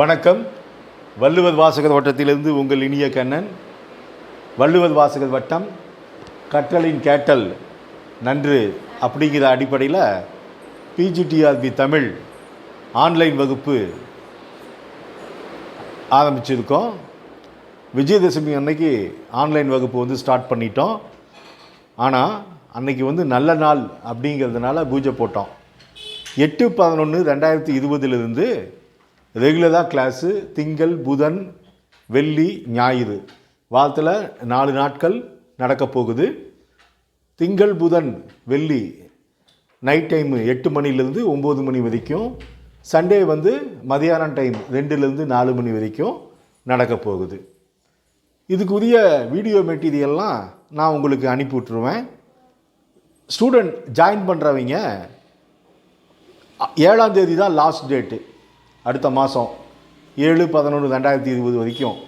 வணக்கம். வள்ளுவர் வாசகர் வட்டத்திலிருந்து உங்கள் இனிய கண்ணன். வள்ளுவர் வாசகர் வட்டம் கற்றலின் கேட்டல் நன்று அப்படிங்கிற அடிப்படையில் பிஜிடிஆர்பி தமிழ் ஆன்லைன் வகுப்பு ஆரம்பிச்சிருக்கோம். விஜயதசமி அன்னைக்கு ஆன்லைன் வகுப்பு வந்து ஸ்டார்ட் பண்ணிட்டோம். ஆனால் அன்னைக்கு வந்து நல்ல நாள் அப்படிங்கிறதுனால பூஜை போட்டோம். எட்டு பதினொன்று ரெண்டாயிரத்தி இருபதுலேருந்து ரெகுலராக கிளாஸு திங்கள் புதன் வெள்ளி ஞாயிறு. வாரத்தில் நாலு நாட்கள் நடக்கப் போகுது. திங்கள் புதன் வெள்ளி நைட் டைமு எட்டு மணிலேருந்து ஒம்பது மணி வரைக்கும். சண்டே வந்து மதியானம் டைம் ரெண்டுலேருந்து நாலு மணி வரைக்கும் நடக்கப் போகுது. இதுக்குரிய வீடியோ மெட்டீரியல்லாம் நான் உங்களுக்கு அனுப்பி விட்ருவேன் ஸ்டூடெண்ட் ஜாயின் பண்ணுறவங்க ஏழாம் தேதி தான் லாஸ்ட் டேட்டு அடுத்த மாதம் ஏழு பதினொன்று ரெண்டாயிரத்தி இருபது வரைக்கும்.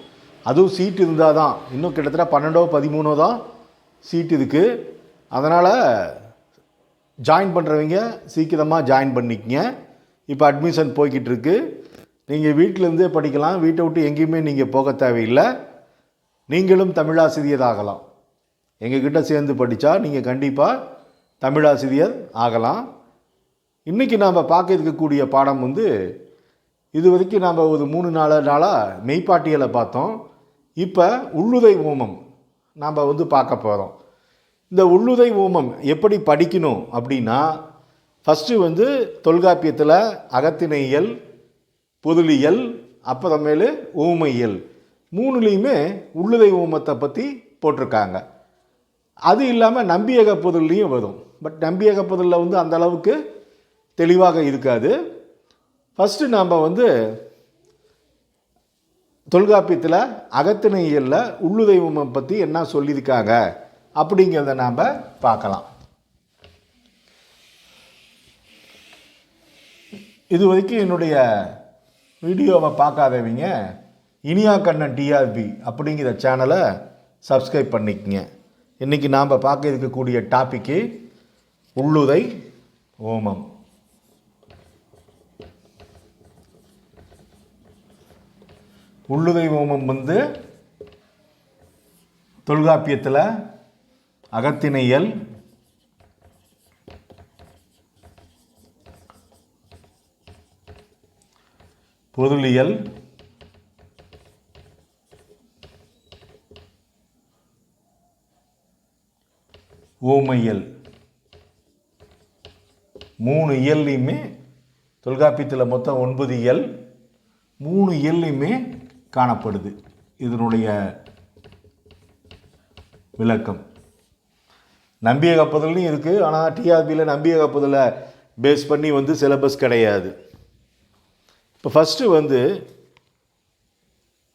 அதுவும் சீட் இருந்தால் தான் இன்னும் கிட்டத்தட்ட பன்னெண்டோ பதிமூணோ தான் சீட் இருக்குது அதனால் ஜாயின் பண்ணுறவங்க சீக்கிரமாக ஜாயின் பண்ணிக்கங்க. இப்போ அட்மிஷன் போய்கிட்டு இருக்கு. நீங்கள் வீட்டிலேருந்தே படிக்கலாம். வீட்டை விட்டு எங்கேயுமே நீங்கள் போக தேவையில்லை. நீங்களும் தமிழாசிரியர் ஆகலாம் எங்ககிட்ட சேர்ந்து படித்தா நீங்கள் கண்டிப்பாக தமிழாசிரியர் ஆகலாம். இன்றைக்கி நாம் பார்க்க இருக்கக்கூடிய பாடம் வந்து இது வரைக்கும் நாம் ஒரு மூணு நாலு நாளாக மெய்ப்பாட்டியலை பார்த்தோம். இப்போ உள்ளுதை ஓமம் நாம் வந்து பார்க்க போகிறோம் இந்த உள்ளுதை ஓமம் எப்படி படிக்கணும் அப்படின்னா ஃபஸ்ட்டு வந்து தொல்காப்பியத்தில் அகத்திணையியல் பொதுளியல் அப்புறமேலு ஊமையல் மூணுலேயுமே உள்ளுதை ஓமத்தை பற்றி போட்டிருக்காங்க. அது இல்லாமல் நம்பியக பொருள்லையும் வரும். பட் நம்பியக பொருளில் வந்து அந்த அளவுக்கு தெளிவாக இருக்காது. ஃபஸ்ட்டு நாம் வந்து தொல்காப்பியத்தில் அகத்திணையியலில் உள்ளுதெய்வமை பற்றி என்ன சொல்லியிருக்காங்க அப்படிங்கிறத நாம் பார்க்கலாம். இது வரைக்கும் என்னுடைய வீடியோவை பார்க்காதவங்க இனியா கண்ணன் டிஆர்பி அப்படிங்கிற சேனலை சப்ஸ்கிரைப் பண்ணிக்கங்க. இன்றைக்கி நாம் பார்க்க இருக்கக்கூடிய டாப்பிக்கு உள்ளுதை ஓமம். உள்ளுதை ஓமம் வந்து தொல்காப்பியத்தில் அகத்திணையல் பொருளியல் ஊமையல். மூணு இயல்லையுமே தொல்காப்பியத்தில் மொத்தம் ஒன்பது இயல். மூணு இயல்லையுமே காணப்படுது. இதனுடைய விளக்கம். நம்பிய கப்பதல்லையும் இருக்குது ஆனால் டிஆர்பியில் நம்பிய கப்பதில் பேஸ் பண்ணி வந்து சிலபஸ் கிடையாது. இப்போ ஃபஸ்ட்டு வந்து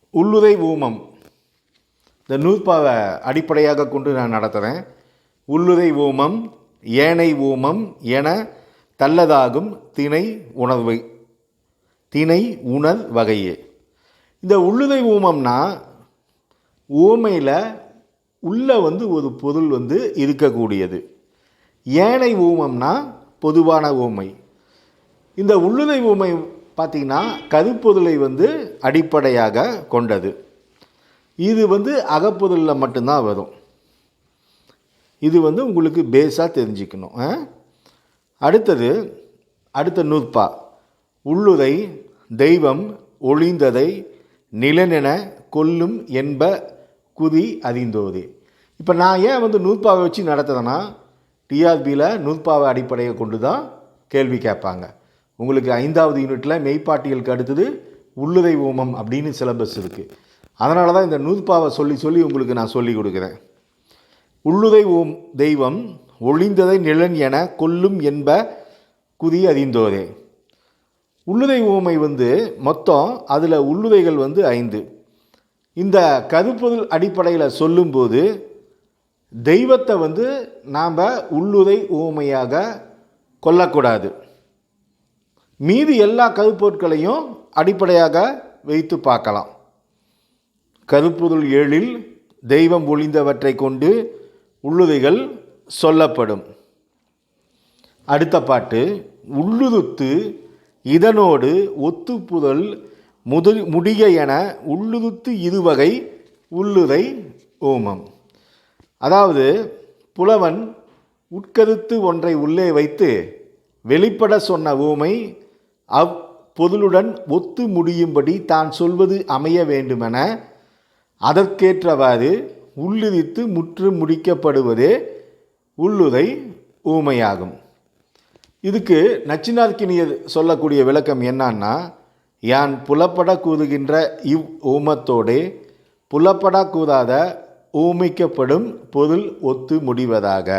உள்ளுதை ஊமம். இந்த நூற்பாவை அடிப்படையாக கொண்டு நான் நடத்துகிறேன் உள்ளுதை ஊமம் ஏனை ஊமம் என தள்ளதாகும் திணை உணர்வை. திணை உணர் வகையே. இந்த உள்ளுதை ஊமம்னா ஊமையில் உள்ளே வந்து ஒரு பொருள் வந்து இருக்கக்கூடியது. ஏனை ஊமம்னா பொதுவான ஊமை இந்த உள்ளுதை ஊமை பார்த்திங்கன்னா கருப்பொருளை வந்து அடிப்படையாக கொண்டது. இது வந்து அகப்பொருளில் மட்டும்தான் வரும். இது வந்து உங்களுக்கு பேஸாக தெரிஞ்சுக்கணும். ஆ? அடுத்தது அடுத்த நூற்பா உள்ளுதை தெய்வம் ஒளிந்ததை நிலனென கொல்லும் என்ப குதி அறிந்தோதே இப்போ நான் ஏன் வந்து நூற்பாவை வச்சு நடத்துகிறேன்னா டிஆர்பியில் நூற்பாவை அடிப்படையை கொண்டு தான் கேள்வி கேட்பாங்க. உங்களுக்கு ஐந்தாவது யூனிட்டில் மெய்ப்பாட்டியலுக்கு அடுத்தது உள்ளுதை ஓமம் அப்படின்னு சிலபஸ் இருக்குது அதனால தான் இந்த நூற்பாவை சொல்லி சொல்லி உங்களுக்கு நான் சொல்லி கொடுக்குறேன். உள்ளுதை ஓம் தெய்வம் ஒளிந்ததை நிலன் என கொல்லும் என்ப குதி அதிந்தோதே. உள்ளுதை ஊமை வந்து மொத்தம் அதில் உள்ளுதைகள் வந்து ஐந்து. இந்த கருப்பொருள் அடிப்படையில் சொல்லும்போது தெய்வத்தை வந்து நாம் உள்ளுதை ஊமையாக கொல்லக்கூடாது. மீதி எல்லா கருப்பொருட்களையும் அடிப்படையாக வைத்து பார்க்கலாம். கருப்பொருள் ஏழில் தெய்வம் ஒளிந்தவற்றை கொண்டு உள்ளுதைகள் சொல்லப்படும். அடுத்த பாட்டு உள்ளுதுத்து இதனோடு ஒத்துப்புதல் முது முடிய என உள்ளுதுத்து இருவகை உள்ளுதை ஓமம். அதாவது புலவன் உட்கருத்து ஒன்றை உள்ளே வைத்து வெளிப்பட சொன்ன ஊமை அவ் பொருளுடன் ஒத்து முடியும்படி தான் சொல்வது அமைய வேண்டுமென அதற்கேற்றவாறு உள்ளுதித்து முற்று முடிக்கப்படுவதே உள்ளுதை ஊமையாகும் இதுக்கு நச்சினார்க்கினியர் சொல்லக்கூடிய விளக்கம் என்னன்னா யான் புலப்பட கூறுகின்ற இவ் ஊமத்தோடே புலப்பட கூதாத ஊமிக்கப்படும் பொருள் ஒத்து முடிவதாக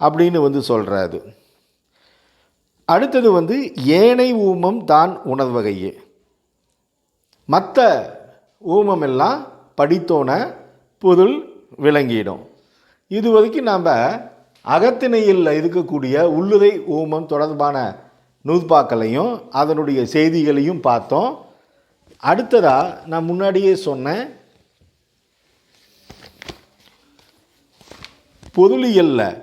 அப்படின்னு வந்து சொல்கிறாரு அடுத்தது வந்து ஏனை ஊமம் தான் உணர்வகையே. மற்ற ஊமமெல்லாம் படித்தோன பொருள் விளங்கிடும். இது வரைக்கும் நாம் அகத்திணையில் இருக்கக்கூடிய உள்ளுரை ஊமம் தொடர்பான நூற்பாக்களையும் அதனுடைய செய்திகளையும் பார்த்தோம். அடுத்ததாக நான் முன்னாடியே சொன்னேன் பொருளியலில்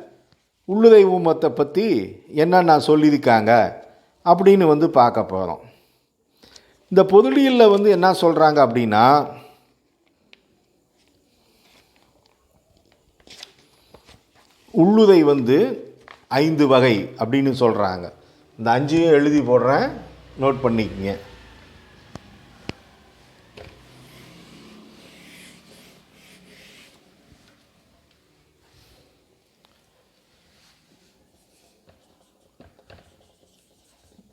உள்ளுரை ஊமத்தை பற்றி என்ன நான் சொல்லியிருக்காங்க அப்படின்னு வந்து பார்க்க போகிறோம் இந்த பொருளியலில் வந்து என்ன சொல்கிறாங்க அப்படின்னா உள்ளுதை வந்து ஐந்து வகை அப்படின்னு சொல்கிறாங்க இந்த அஞ்சையும் எழுதி போடுறேன். நோட் பண்ணிக்கங்க.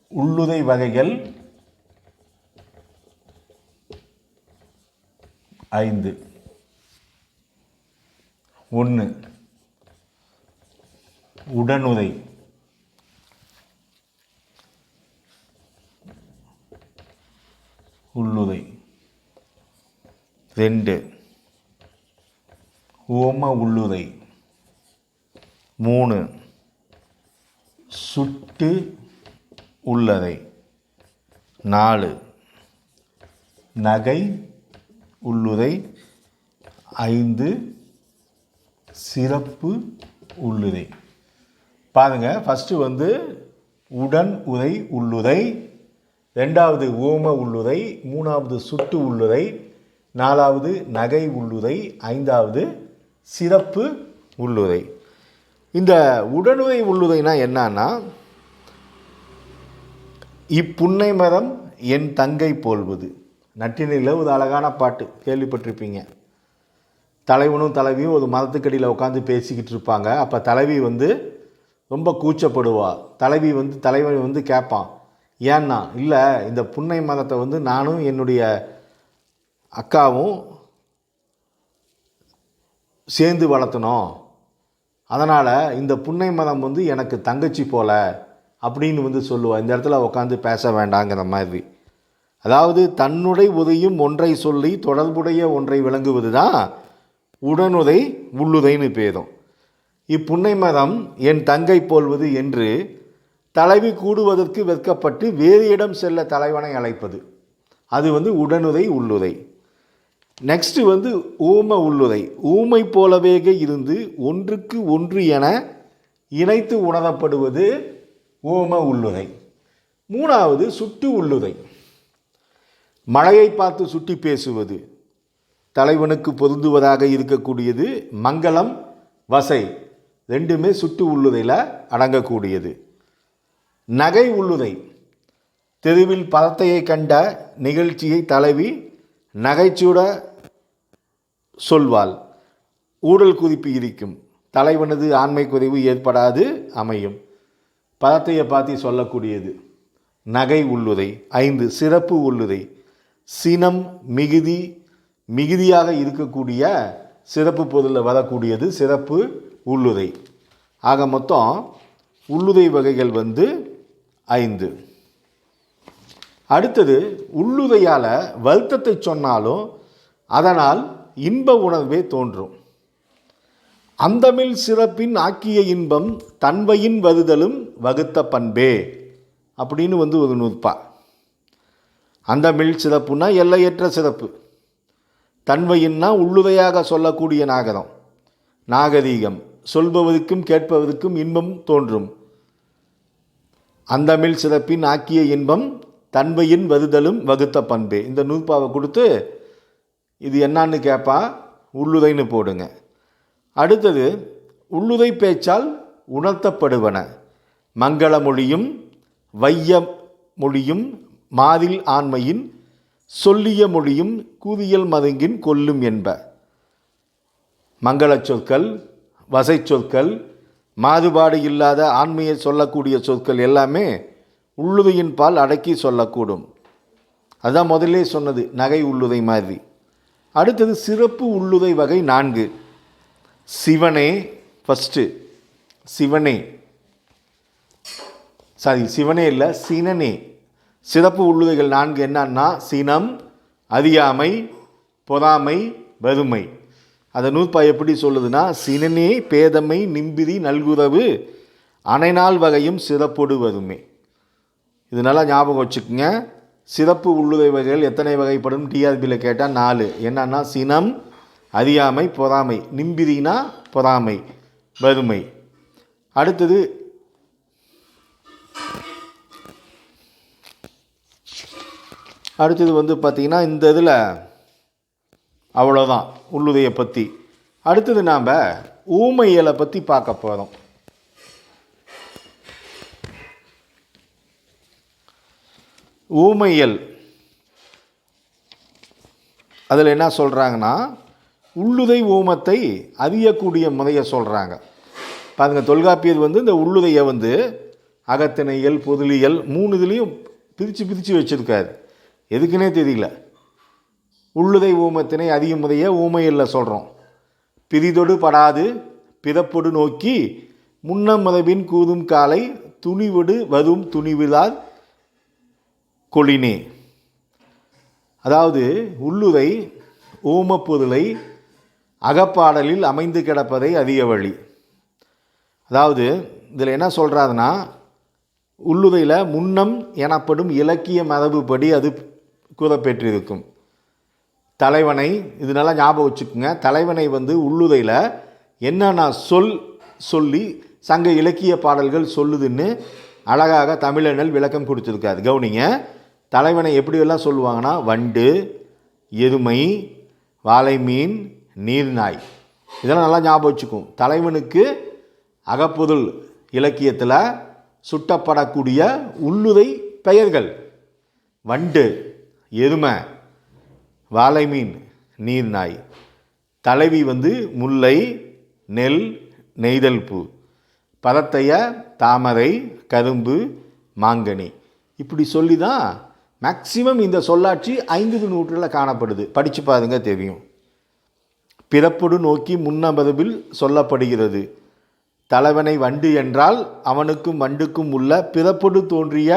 உள்ளுதை வகைகள் ஐந்து. ஒன்று உடனுதை. உள்ளுதை. ரெண்டு. ஓம உள்ளுதை. மூணு. சுட்டு உள்ளதை. நாலு. நகை உள்ளுதை. ஐந்து. சிறப்பு உள்ளுதை. பாருங்கள் ஃபஸ்ட்டு வந்து உடன் உதை உள்ளுதை ரெண்டாவது ஓம உள்ளுதை மூணாவது சுட்டு உள்ளுதை நாலாவது நகை உள்ளுதை ஐந்தாவது சிறப்பு உள்ளுதை. இந்த உடனுதை உள்ளுதைனா என்னன்னா இப்புன்னை மரம் என் தங்கை போல்வது. நட்டினில் ஒரு அழகான பாட்டு கேள்விப்பட்டிருப்பீங்க. தலைவனும் தலைவியும் ஒரு மரத்துக்கடியில் உட்காந்து பேசிக்கிட்டு இருப்பாங்க. அப்போ தலைவி வந்து ரொம்ப கூச்சப்படுவா. தலைவி வந்து தலைவன் வந்து கேட்பான் ஏன்னா இல்லை இந்த புன்னை மதத்தை வந்து நானும் என்னுடைய அக்காவும் சேர்ந்து வளர்த்தணும். அதனால் இந்த புன்னை மதம் வந்து எனக்கு தங்கச்சி போல அப்படின்னு வந்து சொல்லுவாள் இந்த இடத்துல உட்காந்து பேச வேண்டாங்கிற மாதிரி. அதாவது தன்னுடைய உதையும் ஒன்றை சொல்லி தொடர்புடைய ஒன்றை விளங்குவது தான் உடனுதை உள்ளுதைன்னு பேரும். இப்புன்னை மதம் என் தங்கை போல்வது என்று தலைவி கூடுவதற்கு வெட்கப்பட்டு வேறு இடம் செல்ல தலைவனை அழைப்பது. அது வந்து உடனுதை உள்ளுதை. நெக்ஸ்ட்டு வந்து ஊம உள்ளுதை. ஊமை போலவேக இருந்து ஒன்றுக்கு ஒன்று என இணைத்து உணரப்படுவது ஓம உள்ளுதை. மூணாவது சுட்டு உள்ளுதை. மழையை பார்த்து சுட்டி பேசுவது. தலைவனுக்கு பொருந்துவதாக இருக்கக்கூடியது மங்களம் வசை. ரெண்டுமே சுட்டு உள்ளுதையில் அடங்கக்கூடியது. நகை உள்ளுதை. தெருவில் பதத்தையை கண்ட நிகழ்ச்சியை தலைவி நகைச்சூட சொல்வாள். ஊழல் குதிப்பு இருக்கும் தலைவனது ஆண்மை குறைவு ஏற்படாது அமையும். பதத்தையை பார்த்து சொல்லக்கூடியது. நகை உள்ளுதை. ஐந்து சிறப்பு உள்ளுதை. சினம் மிகுதி மிகுதியாக இருக்கக்கூடிய சிறப்பு பொருளில் வரக்கூடியது சிறப்பு உள்ளுதை. ஆக மொத்தம் உள்ளுதை வகைகள் வந்து ஐந்து. அடுத்தது உள்ளுதையால் வருத்தத்தை சொன்னாலும் அதனால் இன்ப உணர்வே தோன்றும். அந்தமில் சிறப்பின் ஆக்கிய இன்பம் தன்மையின் வருதலும் வகுத்த பண்பே அப்படின்னு வந்து ஒரு நூற்பா அந்தமிழ் சிறப்புனா எல்லையற்ற சிறப்பு. தன்மையின்னா உள்ளுதையாக சொல்லக்கூடிய நாகரம் நாகரீகம். சொல்பவருக்கும் கேட்பவருக்கும் இன்பம் தோன்றும். அந்தமிழ் சிறப்பின் ஆக்கிய இன்பம் தன்மையின் வருதலும் வகுத்த பண்பே. இந்த நூற்பாவை கொடுத்து இது என்னான்னு கேட்பா உள்ளுதைன்னு போடுங்க. அடுத்தது உள்ளுதை பேச்சால் உணர்த்தப்படுவன. மங்கள மொழியும் வைய மொழியும் மாதில் ஆண்மையின் சொல்லிய மொழியும் கூதியல் மதங்கின் கொல்லும் என்ப. மங்களச் சொற்கள் வசை சொற்கள் மாறுபாடு இல்லாத ஆண்மையை சொல்லக்கூடிய சொற்கள் எல்லாமே உள்ளுதையின் பால் அடக்கி சொல்லக்கூடும். அதுதான் முதல்லே சொன்னது நகை உள்ளுதை மாதிரி. அடுத்தது சிறப்பு உள்ளுதை வகை நான்கு. சிவனே ஃபஸ்ட்டு சிவனே. சாரி சிவனே இல்லை சினனே. சிறப்பு உள்ளுதைகள் நான்கு என்னன்னா சினம் அறியாமை பொறாமை வறுமை. அதை நூற்பா எப்படி சொல்லுதுன்னா சினனே பேதமை நிம்பிரி நல்குறவு அனைநாள் வகையும் சிறப்பொடு வறுமை இது நல்லா ஞாபகம் வச்சுக்கோங்க. சிறப்பு உள்ளுதை வகைகள் எத்தனை வகைப்படும்? டிஆர்பியில் கேட்டால் நாலு. என்னன்னா சினம் அறியாமை பொறாமை. நிம்பிரினா பொறாமை வறுமை. அடுத்தது அடுத்தது வந்து பார்த்திங்கன்னா இந்த இதில் அவ்வளோதான் உள்ளுதையை பற்றி அடுத்தது நாம் ஊமையலை பற்றி பார்க்க போகிறோம் ஊமையல் அதில் என்ன சொல்கிறாங்கன்னா உள்ளுதை ஊமத்தை அறியக்கூடிய முறையை சொல்கிறாங்க பாருங்க தொல்காப்பியர் வந்து இந்த உள்ளுதையை வந்து அகத்திணையல் பொதுளியல் மூணு இதுலேயும் பிரித்து பிரித்து வச்சுருக்காரு. எதுக்குன்னே தெரியல. உள்ளுதை ஊமத்தினை அதிக முறைய ஊமையில் சொல்கிறோம் பிரிதொடு படாது பிறப்பொடு நோக்கி முன்னம் கூதும் காலை துணிவொடு வரும் துணிவிலார் கொளினே. அதாவது உள்ளுதை ஊமப்பொருளை அகப்பாடலில் அமைந்து கிடப்பதை அதிக வழி. அதாவது இதில் என்ன சொல்கிறாருன்னா உள்ளுதையில் முன்னம் எனப்படும் இலக்கிய மரபுப்படி அது கூறப்பெற்றிருக்கும். தலைவனை இது நல்லா ஞாபகம் வச்சுக்கோங்க தலைவனை வந்து உள்ளுதையில் என்னென்ன சொல் சொல்லி சங்க இலக்கிய பாடல்கள் சொல்லுதுன்னு அழகாக தமிழனல் விளக்கம் கொடுத்துருக்காரு. கவுனிங்க தலைவனை எப்படியெல்லாம் சொல்லுவாங்கன்னா வண்டு எருமை வாழை மீன் நீர்நாய் இதெல்லாம் நல்லா ஞாபகம் வச்சுக்கும். தலைவனுக்கு அகப்பொருள் இலக்கியத்தில் சுட்டப்படக்கூடிய உள்ளுதை பெயர்கள். வண்டு எருமை வாழை மீன் நீர்நாய் தலைவி வந்து முல்லை நெல் நெய்தல் பூ. பதத்தைய தாமரை கரும்பு மாங்கனி. இப்படி சொல்லி தான் மேக்சிமம் இந்த சொல்லாட்சி ஐந்து நூற்றில் காணப்படுது. படித்து பாருங்க தெரியும். பிறப்பொடு நோக்கி முன்னமரபில் சொல்லப்படுகிறது. தலைவனை வண்டு என்றால் அவனுக்கும் வண்டுக்கும் உள்ள பிறப்பொடு தோன்றிய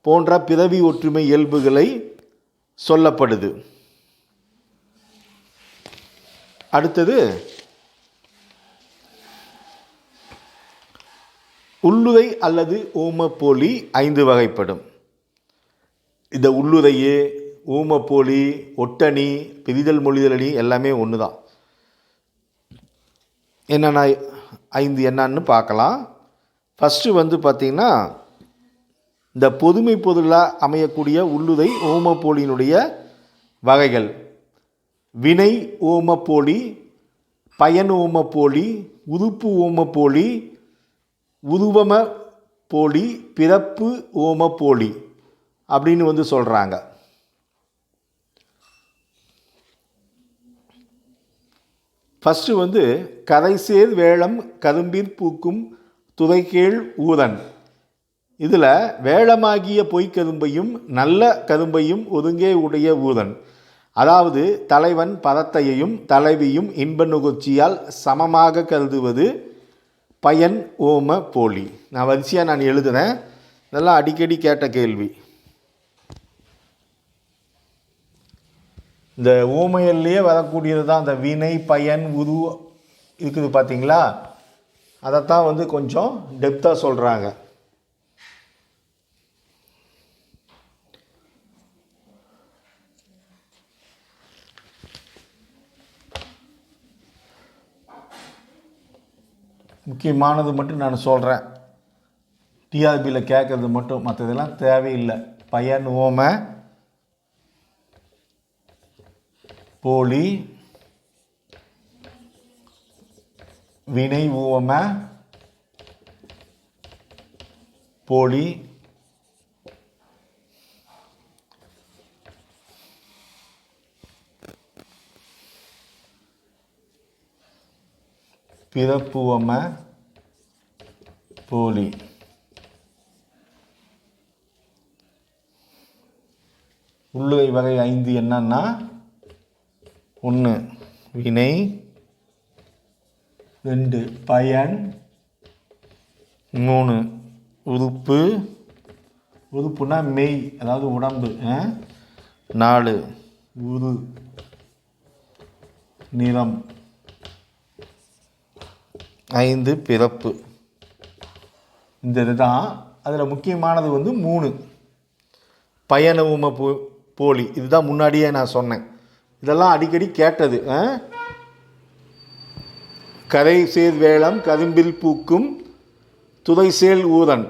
போன்ற பிறவி ஒற்றுமை இயல்புகளை சொல்லப்படுது. அடுத்தது உள்ளுதை அல்லது ஊமப்போலி ஐந்து வகைப்படும். இந்த உள்ளுதையே ஊமப்போலி ஒட்டணி பிரிதல் மொழிதலணி எல்லாமே ஒன்று தான் என்னென்ன ஐந்து என்னன்னு பார்க்கலாம். ஃபஸ்ட்டு வந்து பார்த்திங்கன்னா இந்த பொதுமை பொருளாக அமையக்கூடிய உள்ளுதை ஓமப்போலியினுடைய வகைகள். வினை ஓமப்போலி பயன் ஓமப்போலி உதுப்பு ஓமப்போலி உருவம போலி பிறப்பு ஓமப்போலி அப்படின்னு வந்து சொல்கிறாங்க ஃபஸ்ட்டு வந்து கரைசேர் வேளம் கரும்பிற் பூக்கும் துதைக்கீழ் ஊதன். இதில் வேளமாகிய பொய்க்கரும்பையும் நல்ல கரும்பையும் ஒருங்கே உடைய ஊதன். அதாவது தலைவன் பதத்தையையும் தலைவியும் இன்ப நுகர்ச்சியால் சமமாக கருதுவது பயன் ஓம போலி. நான் வரிசையாக நான் எழுதுனேன் இதெல்லாம் அடிக்கடி கேட்ட கேள்வி. இந்த ஓமையல்லையே வரக்கூடியது தான் இந்த வினை பயன் உரு இருக்குது பார்த்தீங்களா அதைத்தான் வந்து கொஞ்சம் டெப்த்தாக சொல்கிறாங்க முக்கியமானது மட்டும் நான் சொல்கிறேன் டிஆர்பியில் கேட்குறது மட்டும் மற்றதெல்லாம் தேவையில்லை. பயன் ஓம போலி வினை ஓம போலி பிறப்புவம போலி. உள்ளுகை வகை ஐந்து என்னன்னா? ஒன்று வினை. ரெண்டு பயன். மூணு உறுப்பு. உறுப்புனா மெய் அதாவது உடம்பு நாலு உரு. நிறம். ஐந்து பிறப்பு. இந்த இதுதான் அதில் முக்கியமானது வந்து மூணு. பயண உம போ போலி. இதுதான் முன்னாடியே நான் சொன்னேன். இதெல்லாம் அடிக்கடி கேட்டது? கரை சேர் வேளம் கரும்பில் பூக்கும் துதைசேல் ஊதன்.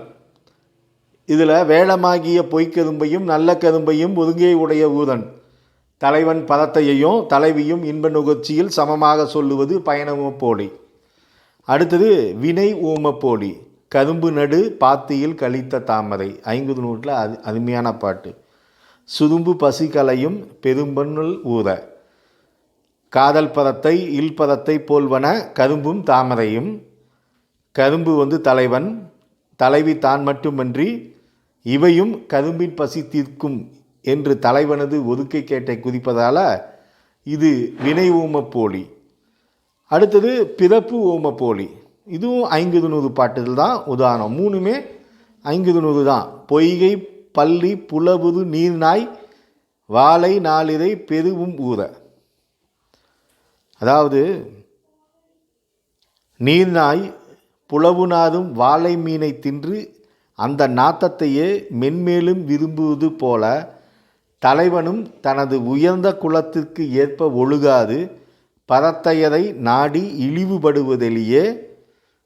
இதில் வேளமாகிய பொய்க்கரும்பையும் நல்ல கரும்பையும் ஒருங்கே உடைய ஊதன். தலைவன் பதத்தையையும் தலைவியும் இன்ப நுகர்ச்சியில் சமமாக சொல்லுவது பயணம போலி. அடுத்தது வினை ஊம போலி. கரும்பு நடு பாத்தியில் கழித்த தாமரை. ஐங்குது நூற்றில் அது அருமையான பாட்டு. சுதும்பு பசி கலையும் ஊற ஊத. காதல் பதத்தை இல் பதத்தை போல்வன கரும்பும் தாமரையும். கரும்பு வந்து தலைவன். தலைவி தான் மட்டுமன்றி இவையும் கரும்பின் பசி தீர்க்கும் என்று தலைவனது ஒதுக்கை கேட்டை குதிப்பதால் இது வினை ஊம போலி. அடுத்தது பிறப்பு ஓம போலி. இதுவும் ஐங்குது நூறு பாட்டுகள் தான் உதாரணம். மூணுமே ஐங்குது நூறு தான். பொய்கை பள்ளி புலவுது நீர்நாய் வாழை நாளிதை பெருவும் ஊற. அதாவது நீர்நாய் புலவு நாதும் வாழை மீனை தின்று அந்த நாத்தத்தையே மென்மேலும் விரும்புவது போல தலைவனும் தனது உயர்ந்த குலத்திற்கு ஏற்ப ஒழுகாது பரத்தையரை நாடி இழிவுபடுவதிலேயே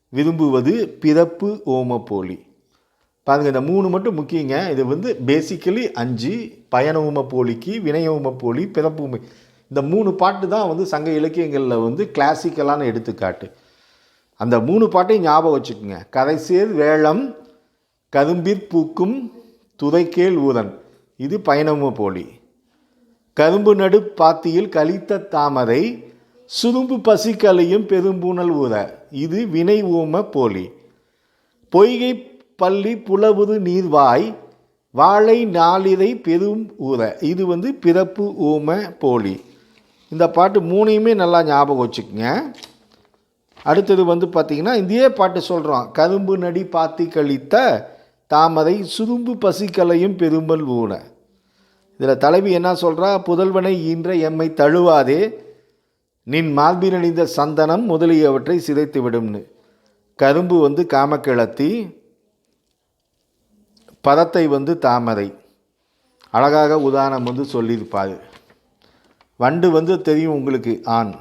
விரும்புவது பிறப்பு ஓம போலி பாருங்கள் இந்த மூணு மட்டும் முக்கியங்க. இது வந்து பேசிக்கலி அஞ்சு பயண ஊம போலிக்கு வினய ஊம போலி பிறப்பு உமை இந்த மூணு பாட்டு தான் வந்து சங்க இலக்கியங்களில் வந்து கிளாசிக்கலான எடுத்துக்காட்டு. அந்த மூணு பாட்டையும் ஞாபகம் வச்சுக்கோங்க. கரைசேர் வேளம் கரும்பிற் பூக்கும் துதைக்கேல் ஊதன். இது பயணம போலி கரும்பு நடு பாத்தியில் கழித்த தாமரை சுரும்பு பசிக்கலையும் பெரும்பூனல் ஊத. இது வினை ஊம போலி. பொய்கை பள்ளி புலவுது நீர்வாய் வாழை நாளிதை பெரும் ஊற இது வந்து பிறப்பு ஊம போலி. இந்த பாட்டு மூணையுமே நல்லா ஞாபகம் வச்சுக்கோங்க. அடுத்தது வந்து பார்த்திங்கன்னா இதே பாட்டு சொல்கிறோம் கரும்பு நடி பாத்தி கழித்த தாமரை சுரும்பு பசிக்கலையும் பெரும்பல் ஊன. இதில் தலைவி என்ன சொல்கிறா புதல்வனை ஈன்ற எம்மை தழுவாதே நின் மார்பினணிந்த சந்தனம் முதலியவற்றை சிதைத்து விடும்னு கரும்பு வந்து காமக்கிழத்தி பதத்தை வந்து தாமரை. அழகாக உதாரணம் வந்து சொல்லியிருப்பாரு. வண்டு வந்து தெரியும் உங்களுக்கு ஆண்.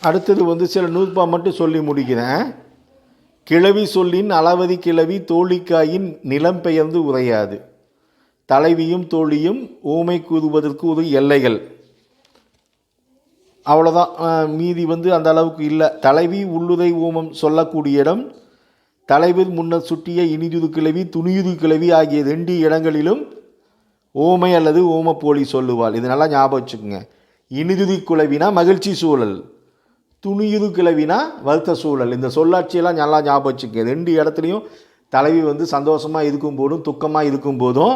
அடுத்தது வந்து சில நூற்பா மட்டும் சொல்லி முடிக்கிறேன். கிழவி சொல்லின் அளவதி கிழவி தோழிக்காயின் நிலம் பெயர்ந்து உரையாது. தலைவியும் தோழியும் ஊமை கூறுவதற்கு ஒரு எல்லைகள். அவ்வளோதான் மீதி வந்து அந்த அளவுக்கு இல்லை. தலைவி உள்ளுதை ஊமம் சொல்லக்கூடிய இடம் தலைவர் முன்னர் சுட்டிய இனிதுது கிழவி துணியுது கிழவி ஆகிய ரெண்டு இடங்களிலும் ஓமை அல்லது ஓமப்போலி சொல்லுவாள். இது நல்லா ஞாபகம் வச்சுக்கோங்க. இனிதுதி குழவினா மகிழ்ச்சி சூழல். துணியுது கிளவினா வருத்த சூழல். இந்த சொல்லாட்சியெல்லாம் நல்லா ஞாபகம் வச்சுக்க ரெண்டு இடத்துலையும் தலைவி வந்து சந்தோஷமாக இருக்கும் போதும் துக்கமாக இருக்கும் போதும்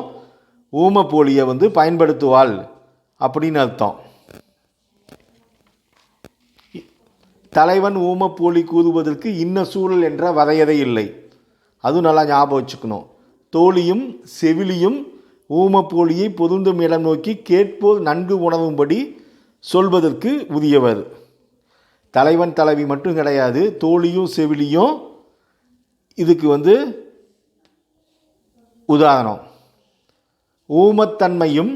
ஊமப்போலியை வந்து பயன்படுத்துவாள் அப்படின்னு அர்த்தம். தலைவன் ஊமப்போலி கூறுவதற்கு இன்ன சூழல் என்ற வரையறை இல்லை. அதுவும் நல்லா ஞாபகம் வச்சுக்கணும். தோழியும் செவிலியும் ஊமப்போலியை பொருந்தும் இடம் நோக்கி கேட்போர் நன்கு உணவும்படி சொல்வதற்கு உரியவர். தலைவன் தலைவி மட்டும் கிடையாது தோழியும் செவிலியும் இதுக்கு வந்து உதாரணம். ஊமத்தன்மையும்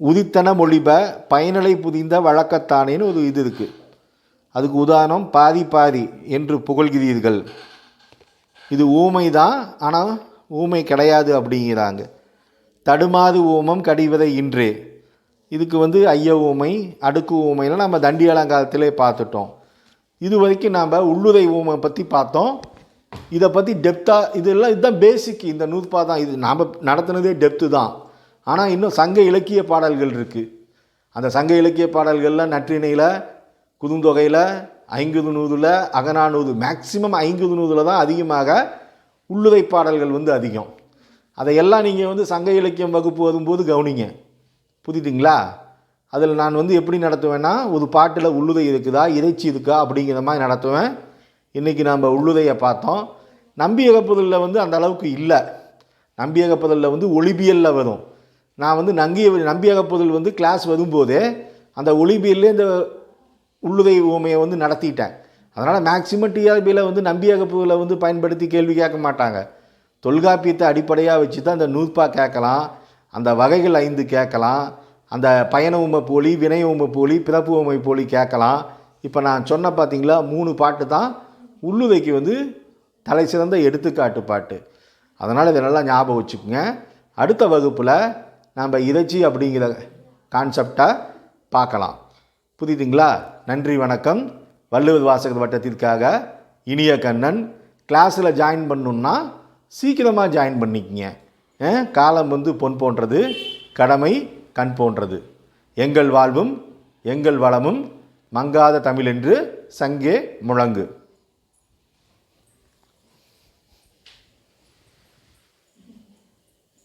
உதித்தன மொழிப பயனலை புதிந்த வழக்கத்தானேன்னு ஒரு இது இருக்குது அதுக்கு உதாரணம் பாதி பாதி என்று புகழ்கிறீர்கள். இது ஊமை தான் ஆனால் ஊமை கிடையாது அப்படிங்கிறாங்க. தடுமாது ஊமம் கடிவதை இன்றே. இதுக்கு வந்து ஐய ஊமை அடுக்கு ஊமைலாம் நம்ம தண்டி அலங்காரத்திலே பார்த்துட்டோம். இது வரைக்கும் நாம் உள்ளுரை ஊமை பற்றி பார்த்தோம். இதை பற்றி டெப்த்தாக இதெல்லாம் இதுதான் பேசிக் இந்த நூற்பா தான் இது நாம் நடத்துனதே டெப்த்து தான். ஆனால் இன்னும் சங்க இலக்கிய பாடல்கள் இருக்குது அந்த சங்க இலக்கிய பாடல்களில் நற்றிணையில் குறுந்தொகையில் ஐங்குது நூதில் அகநானூது மேக்சிமம் ஐங்குது நூதில் தான் அதிகமாக உள்ளுதை பாடல்கள் வந்து அதிகம். அதையெல்லாம் நீங்கள் வந்து சங்க இலக்கியம் வகுப்பு வரும்போது கவனிங்க. புரியுதுங்களா? அதில் நான் வந்து எப்படி நடத்துவேன்னா ஒரு பாட்டில் உள்ளுதை இருக்குதா இறைச்சி இருக்கா அப்படிங்கிற மாதிரி நடத்துவேன். இன்றைக்கி நம்ம உள்ளுதையை பார்த்தோம். நம்பியகப்புதலில் வந்து அந்த அளவுக்கு இல்லை. நம்பியகப்புதலில் வந்து ஒளிபியலில் வரும். நான் வந்து நங்கிய நம்பியகப்புதல் வந்து கிளாஸ் வரும்போதே அந்த ஒளிபியல்லே இந்த உள்ளுதை ஊமையை வந்து நடத்திட்டேன். அதனால் மேக்சிமம் டிஆர்பியில் வந்து நம்பியகப்புதலை வந்து பயன்படுத்தி கேள்வி கேட்க மாட்டாங்க. தொல்காப்பியத்தை அடிப்படையாக வச்சு தான் இந்த நூற்பா கேட்கலாம். அந்த வகைகள் ஐந்து கேட்கலாம். அந்த பயண உமை போலி வினை உமை போலி பிறப்பு உமை போலி கேட்கலாம். இப்போ நான் சொன்ன பார்த்தீங்களா மூணு பாட்டு தான் உள்ளுவைக்கு வந்து தலை சிறந்த எடுத்துக்காட்டு பாட்டு. அதனால் இதை நல்லா ஞாபகம் வச்சுக்கோங்க. அடுத்த வகுப்பில் நம்ம இறைச்சி அப்படிங்கிற கான்செப்டை பார்க்கலாம். புரியுதுங்களா? நன்றி வணக்கம். வள்ளுவர் வாசகர் வட்டத்திற்காக இனிய கண்ணன் கிளாஸில் ஜாயின் பண்ணணுன்னா சீக்கிரமாக ஜாயின் பண்ணிக்கங்க. காலம் வந்து பொன் போன்றது கடமை கண் போன்றது. எங்கள் வாழ்வும் எங்கள் வளமும் மங்காத தமிழென்று சங்கே முழங்கு.